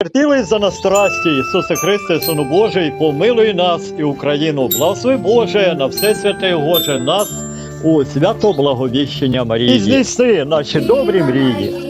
Терпілий за нас страсті, Ісусе Христе, Сону Божий, помилуй нас і Україну. Благослови Боже на все святе Боже нас у свято благовіщення Марії. І знести наші добрі мрії.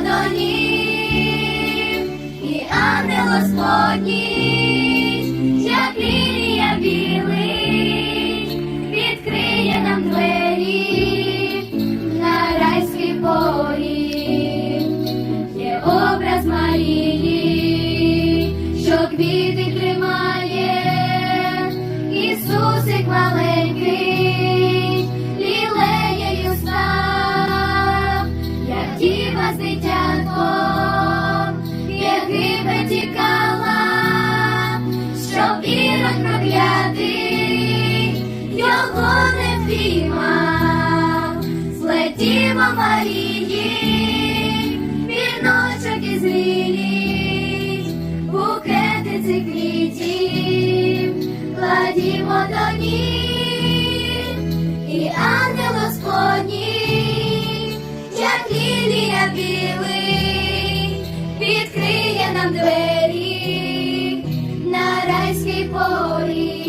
До і ангел Господній, Марії, віночок із лілій, букети цих квітів, кладімо до і ангел Господній, як лілія білий, відкриє нам двері на райський поріг.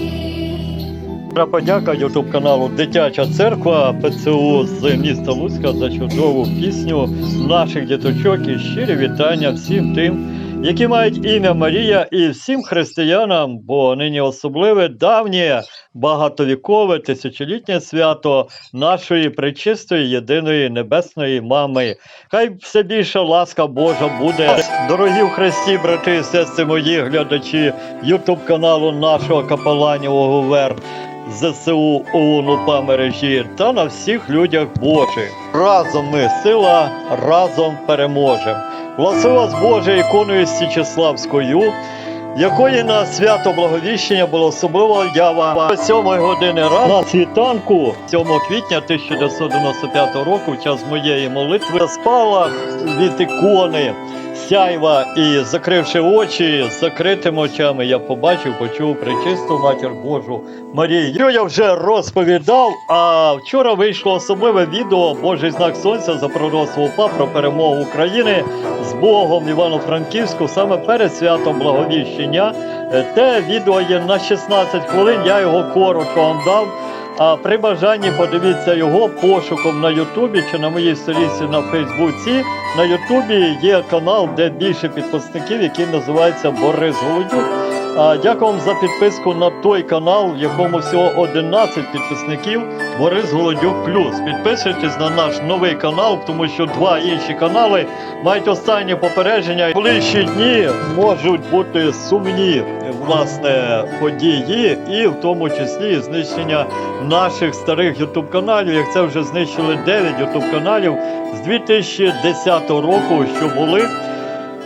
Щира подяка Ютуб каналу Дитяча церква ПЦУ з міста Луцька за чудову пісню наших діточок і щирі вітання всім тим, які мають ім'я Марія, і всім християнам, бо нині особливе давнє багатовікове тисячолітнє свято нашої пречистої єдиної небесної мами. Хай все більше ласка Божа буде. Дорогі в Христі, брати і сестри мої глядачі Ютуб каналу нашого капеланівого ВЕР. ЗСУ ОУН УПА мережі та на всіх людях Божих. Разом ми сила, разом переможемо. Благослови вас Боже іконою Січеславською, якої на свято благовіщення була особлива ява 7 години ранку на світанку 7 квітня 1995 року, в час моєї молитви, спала від ікони сяйва і закривши очі, з закритими очами, я побачив, почув пречисту матір Божу Марію. Я вже розповідав. А вчора вийшло особливе відео Божий знак сонця за пророцтво УПА про перемогу України з Богом Івано-Франківську саме перед святом Благовіщення. Е, Те відео є на 16 хвилин. Я його коротко вам дав. А при бажанні подивіться його пошуком на Ютубі чи на моїй сторінці на Фейсбуці. На Ютубі є канал, де більше підписників, який називається Борис Голодюк. Дякую вам за підписку на той канал, в якому всього 11 підписників. Борис Голодюк Плюс. Підписуйтесь на наш новий канал, тому що два інші канали мають останні попередження. Ближчі дні можуть бути сумні власне події, і в тому числі знищення наших старих ютуб каналів. Як це вже знищили 9 ютуб каналів з 2010 року, що були.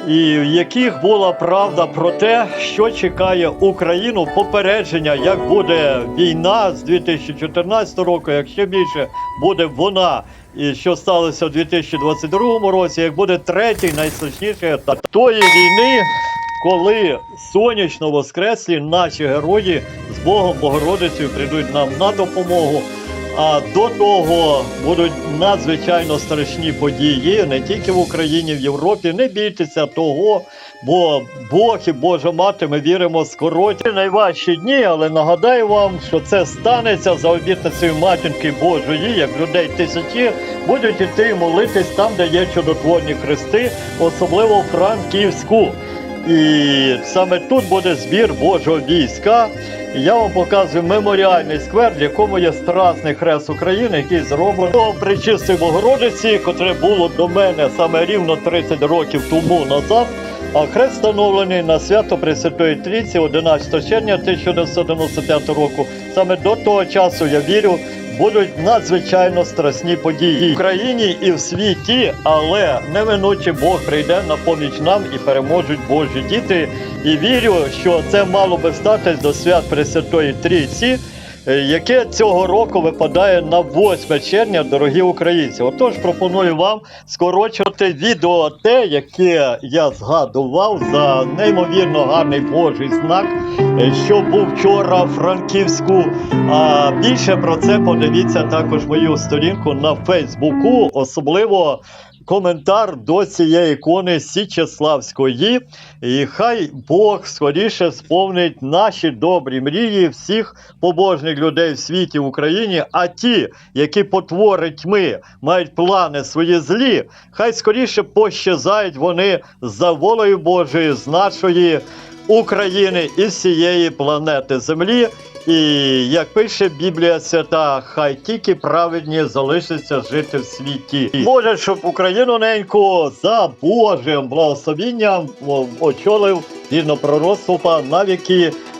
І в яких була правда про те, що чекає Україну, попередження, як буде війна з 2014 року, як ще більше буде вона, і що сталося в 2022 році, як буде третій найстрашніший етап тої війни, коли сонячно воскреслі наші герої з Богом Богородицею прийдуть нам на допомогу. А до того будуть надзвичайно страшні події не тільки в Україні, в Європі. Не бійтеся того, бо Бог і Божа мати, ми віримо, скороті найважчі дні, але нагадаю вам, що це станеться за обітницею матінки Божої, як людей тисячі будуть іти молитись там, де є чудотворні хрести, особливо в Франківську. І саме тут буде збір Божого війська. Я вам показую меморіальний сквер, в якому є страсний хрест України, який зроблено при Чистій Богородиці, котре було до мене саме рівно 30 років тому назад. А хрест встановлений на свято Пресвятої Трійці 11 червня 1995 року. Саме до того часу я вірю, будуть надзвичайно страсні події в Україні і в світі, але неминуче Бог прийде на поміч нам і переможуть Божі діти. І вірю, що це мало би статись до свят Пресвятої Трійці. Е, Яке цього року випадає на 8 червня, дорогі українці. Отож, пропоную вам скорочувати відео те, яке я згадував за неймовірно гарний Божий знак, е, що був вчора в Франківську. А більше про це подивіться також мою сторінку на Фейсбуку, особливо коментар до цієї ікони Січеславської. І хай Бог скоріше сповнить наші добрі мрії всіх побожних людей в світі в Україні. А ті, які потвори тьми мають плани свої злі, хай скоріше пощазають вони за волею Божою з нашої України і всієї планети Землі. І як пише Біблія Свята, хай тільки праведні залишаться жити в світі. Боже, щоб Україну неньку за Божим благословінням очолив згідно пророцтва на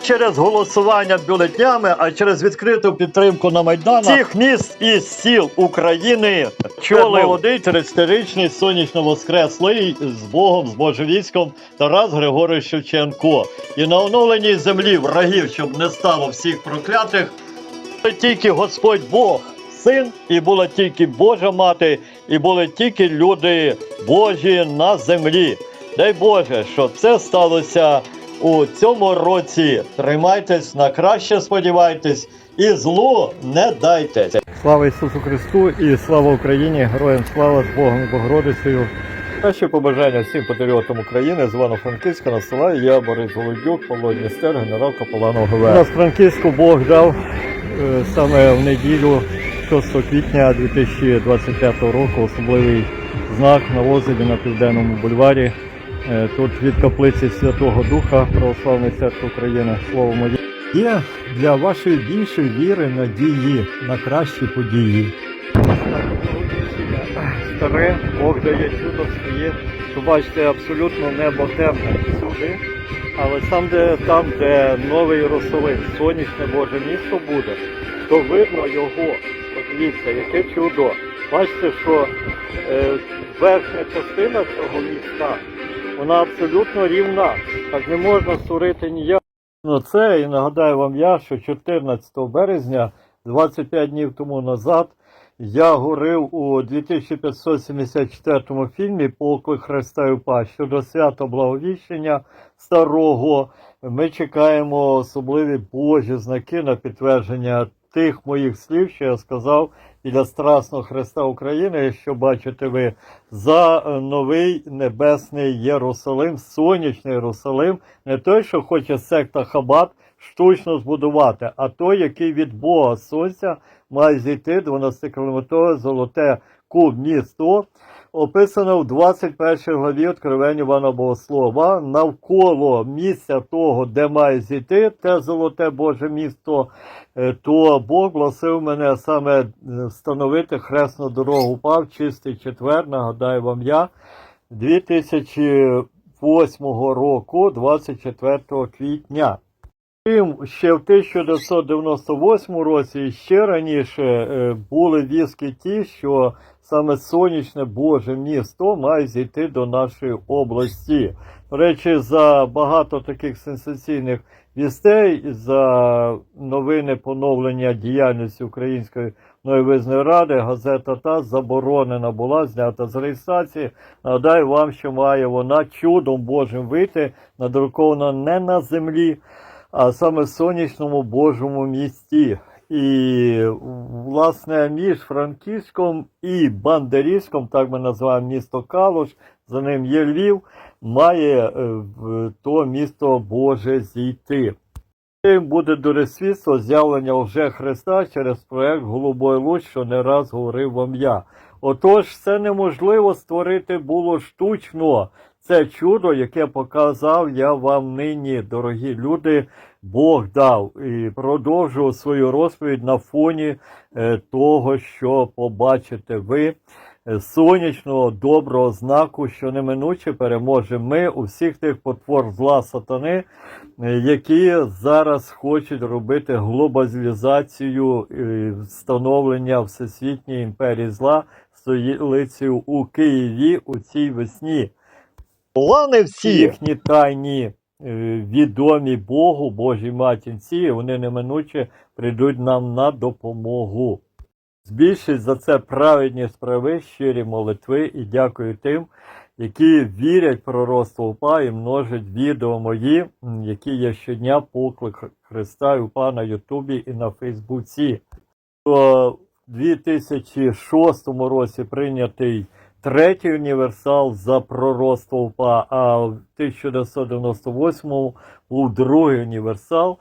через голосування бюлетнями, а через відкриту підтримку на Майдані всіх міст і сіл України чоли молодий 30-річний сонячно воскреслий з Богом, з Божевіськом Тарас Григорович Шевченко. І на оновленій землі врагів, щоб не стало всіх проклятих, тільки Господь Бог, син, і була тільки Божа мати, і були тільки люди Божі на землі. Дай Боже, щоб це сталося у цьому році. Тримайтесь на краще, сподівайтесь, і злу не дайте. Слава Ісусу Христу і слава Україні! Героям слава з Богом і Богородицею. Наші побажання всім патріотам України з Івано-Франківська насилаю я Борис Голодюк, Павло Дністер, генерал Капелан ОГВ. Нас Франківську Бог дав е, саме в неділю 6 квітня 2025 року особливий знак на озері на Південному бульварі. Е, Тут від каплиці Святого Духа Православної церкви України слово моє. Є для вашої більшої віри, надії на кращі події. Старе, Бог дає чудо своє, що бачите, абсолютно небо темне всюди. Але сам де там, де новий Єрусалим, сонячне Боже місто буде, то видно його. Подивіться, яке чудо. Бачите, що е, верхня частина цього міста, вона абсолютно рівна. Так не можна створити ніяк. Ну це і нагадаю вам я, що 14 березня, 25 днів тому назад, я говорив у 2574 фільмі Поклик Христа і УПА щодо свята Благовіщення Старого. Ми чекаємо особливі Божі знаки на підтвердження тих моїх слів, що я сказав біля Страсного Христа України, що бачите ви за новий небесний Єрусалим, сонячний Єрусалим, не той, що хоче секта Хабат штучно збудувати, а той, який від Бога Сонця має зійти 12-кілометрове золоте місто, описано в 21 главі Откровення Івана Богослова. Навколо місця того, де має зійти те золоте Боже місто, е, то Бог благословив мене саме е, встановити хресну дорогу пав, чистий четвер, нагадаю вам я, 2008 року, 24 квітня. Ще в 1998 році ще раніше е, були візки ті, що саме сонячне Боже місто має зійти до нашої області. До речі, за багато таких сенсаційних вістей, за новини поновлення діяльності Української нововизної ради, газета ТАСС заборонена була, знята з реєстрації. Нагадаю вам, що має вона чудом Божим вийти, надрукована не на землі, а саме сонячному Божому місті. І власне між Франківськом і Бандерівськом, так ми називаємо місто Калуш, за ним є Львів, має е, то місто Боже зійти. Цим буде доресвідство з'явлення вже Христа через проект Голубой Луч, що не раз говорив вам я. Отож, це неможливо створити було штучно. Це чудо, яке показав я вам нині, дорогі люди, Бог дав. І продовжую свою розповідь на фоні е, того, що побачите ви. е, Сонячного доброго знаку, що неминуче переможе ми у всіх тих потвор зла сатани, е, які зараз хочуть робити глобалізацію встановлення Всесвітньої імперії зла столицею у Києві у цій весні. Плани всі їхні тайні, е, відомі Богу, Божій матінці, вони неминуче прийдуть нам на допомогу. Збільшить за це праведні справи, щирі молитви і дякую тим, які вірять пророцтво УПА і множать відео мої, які є щодня поклик Христа і УПА на Ютубі і на Фейсбуці. То в 2006 році прийнятий третій універсал за пророцтво а в 1998 був другий універсал.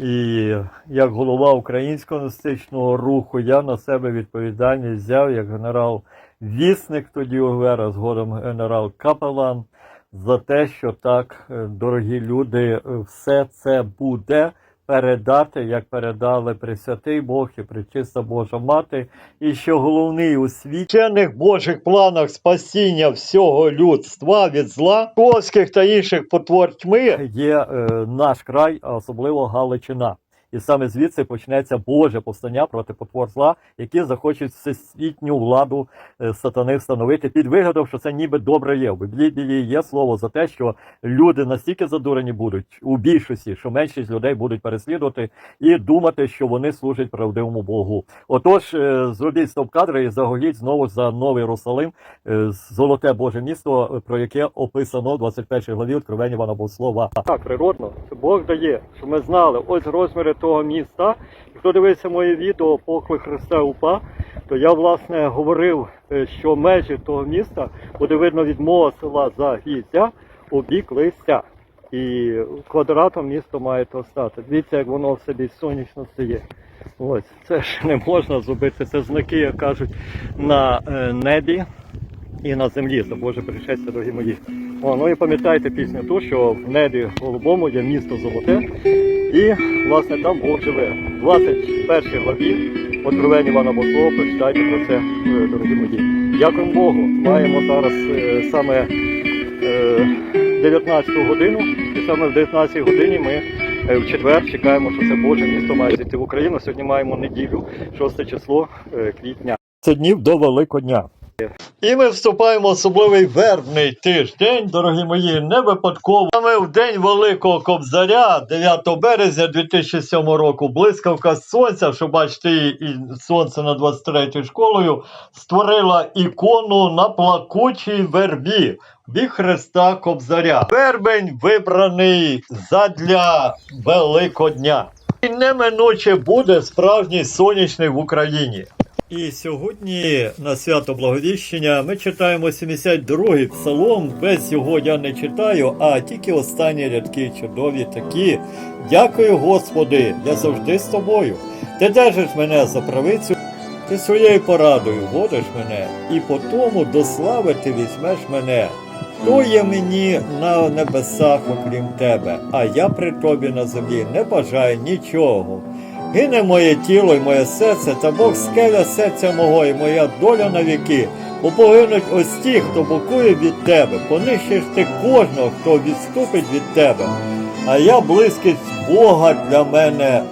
І як голова українського національного руху я на себе відповідальність взяв як генерал-вісник тоді УГВР, а згодом генерал-капелан, за те, що так, е, дорогі люди, е, все це буде передати, як передали Пресвятий Бог і Пречиста Божа Мати, і що головний у свічених Божих планах спасіння всього людства від зла, плоских та інших потвор тьми є е, наш край, особливо Галичина. І саме звідси почнеться Боже повстання проти потвор зла, які захочуть всесвітню владу е, сатани встановити під вигадом, що це ніби добре є. В Біблії є слово за те, що люди настільки задурені будуть у більшості, що меншість людей будуть переслідувати і думати, що вони служать правдивому Богу. Отож, е, зробіть стоп-кадри і загоріть знову за Новий Єрусалим, е, золоте Боже місто, про яке описано в 21 главі Откровення Івана Богослова. Так, природно, Бог дає, щоб ми знали ось розміри того міста. І хто дивився моє відео Поклик Христа УПА, то я власне говорив, е, що межі того міста буде видно від мого села Загіздя у бік листя. І квадратом місто має то стати. Дивіться, як воно в собі сонячно стає. Ось, це ж не можна зробити. Це знаки, як кажуть, на е, небі і на землі. За Боже пришестя, дорогі мої. О, ну і пам'ятайте пісню ту, що в небі голубому є місто золоте, і власне там Бог живе. 21 главі Откровення Івана Богослова, прочитайте про це, е, дорогі мої. Дякуємо Богу. Маємо зараз е, саме е, 19 годину, і саме в 19 годині ми е, в четвер чекаємо, що це Боже місто має зійти в Україну. Сьогодні маємо неділю, 6 число е, квітня. Це днів до Великодня. І ми вступаємо в особливий вербний тиждень, дорогі мої, не випадково. Саме в день Великого Кобзаря, 9 березня 2007 року, блискавка сонця, що бачите, і сонце над 23 школою, створила ікону на плакучій вербі. Бік Христа Кобзаря. Вербень вибраний задля Великодня. І неминуче буде справжній сонячний в Україні. І сьогодні на свято Благовіщення ми читаємо 72-й псалом. Весь його я не читаю, а тільки останні рядки чудові такі. Дякую, Господи, я завжди з тобою. Ти держиш мене за правицю, ти своєю порадою водиш мене, і по тому до слави ти візьмеш мене. Хто є мені на небесах, окрім тебе, а я при тобі на землі не бажаю нічого. Гине моє тіло і моє серце, та Бог скеля серця мого, і моя доля на віки. Бо погинуть ось ті, хто бокує від тебе, понищиш ти кожного, хто відступить від тебе. А я близькість Бога для мене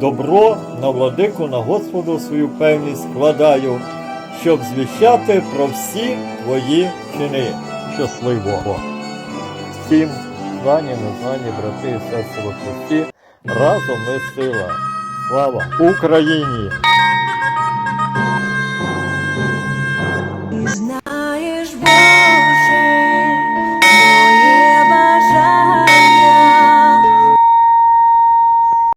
добро на владику, на Господу свою певність складаю. щоб звіщати про всі твої чини. Щасливо! Всім знані, незнані, брати і сестри во Христі, разом ми сила. Слава Україні!